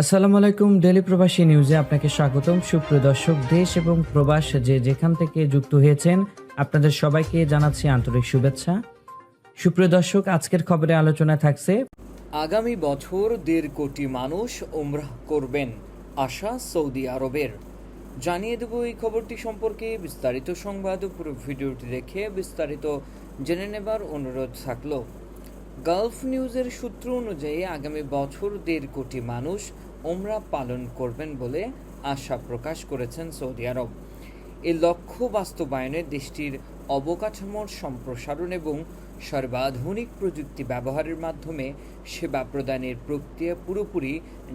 আসসালামু আলাইকুম ডেলি প্রবাসী নিউজে আপনাকে স্বাগতম। সুপ্রিয় দর্শক, দেশ এবং প্রবাস যে যেখান থেকে যুক্ত হয়েছেন, আপনাদের সবাইকে জানাচ্ছি আন্তরিক শুভেচ্ছা। সুপ্রিয় দর্শক, আজকের খবরে আলোচনা থাকছে, আগামী বছর দেড় কোটি মানুষ উমরাহ করবেন, আশা সৌদি আরবের। জানিয়ে দেব এই খবরটি সম্পর্কে বিস্তারিত সংবাদ। পুরো ভিডিওটি দেখে বিস্তারিত জেনে নেবার অনুরোধ থাকল। গালফ নিউজের সূত্র অনুযায়ী, আগামী বছর দেড় কোটি মানুষ ওমরা পালন করবেন বলে আশা প্রকাশ করেছেন সৌদি আরব। এই লক্ষ্য বাস্তবায়নে দেশটির অবকাঠামোর সম্প্রসারণ এবং সর্বাধুনিক প্রযুক্তি ব্যবহারের মাধ্যমে সেবা প্রদানের প্রক্রিয়া পুরোপুরি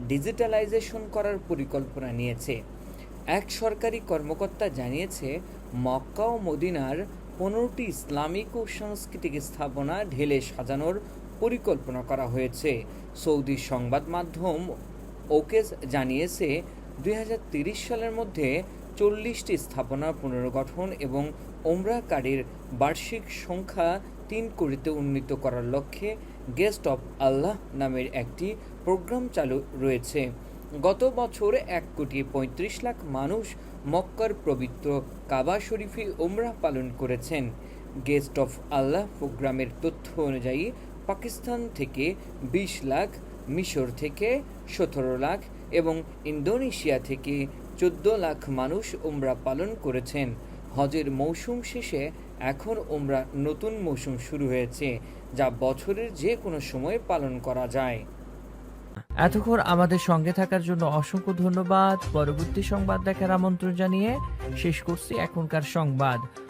ডিজিটালাইজেশন করার পরিকল্পনা নিয়েছে। এক সরকারি কর্মকর্তা জানিয়েছে, মক্কা ও মদিনার পনেরোটি ইসলামিক ও সাংস্কৃতিক স্থাপনা ঢেলে সাজানোর পরিকল্পনা করা হয়েছে। সৌদি সংবাদ মাধ্যম ওকেস জানিয়েছে, দুই সালের মধ্যে চল্লিশটি স্থাপনা পুনর্গঠন এবং ওমরাকারীর বার্ষিক সংখ্যা তিন কোটিতে উন্নীত করার লক্ষ্যে গেস্ট অফ আল্লাহ নামের একটি প্রোগ্রাম চালু রয়েছে। গত বছর এক কোটি পঁয়ত্রিশ লাখ মানুষ মক্কার পবিত্র কাবা শরীফে ওমরা পালন করেছেন। গেস্ট অফ আল্লাহ প্রোগ্রামের তথ্য অনুযায়ী, পাকিস্তান থেকে বিশ লাখ মিশর থেকে সতেরো লাখ এবং ইন্দোনেশিয়া থেকে চোদ্দ লাখ মানুষ ওমরা পালন করেছেন। হজের মৌসুম শেষে এখন ওমরা নতুন মৌসুম শুরু হয়েছে, যা বছরের যে কোনো সময় পালন করা যায়। এতক্ষণ আমাদের সঙ্গে থাকার জন্য অসংখ্য ধন্যবাদ। পরবর্তী সংবাদ দেখার আমন্ত্রণ জানিয়ে শেষ করছি এখনকার সংবাদ।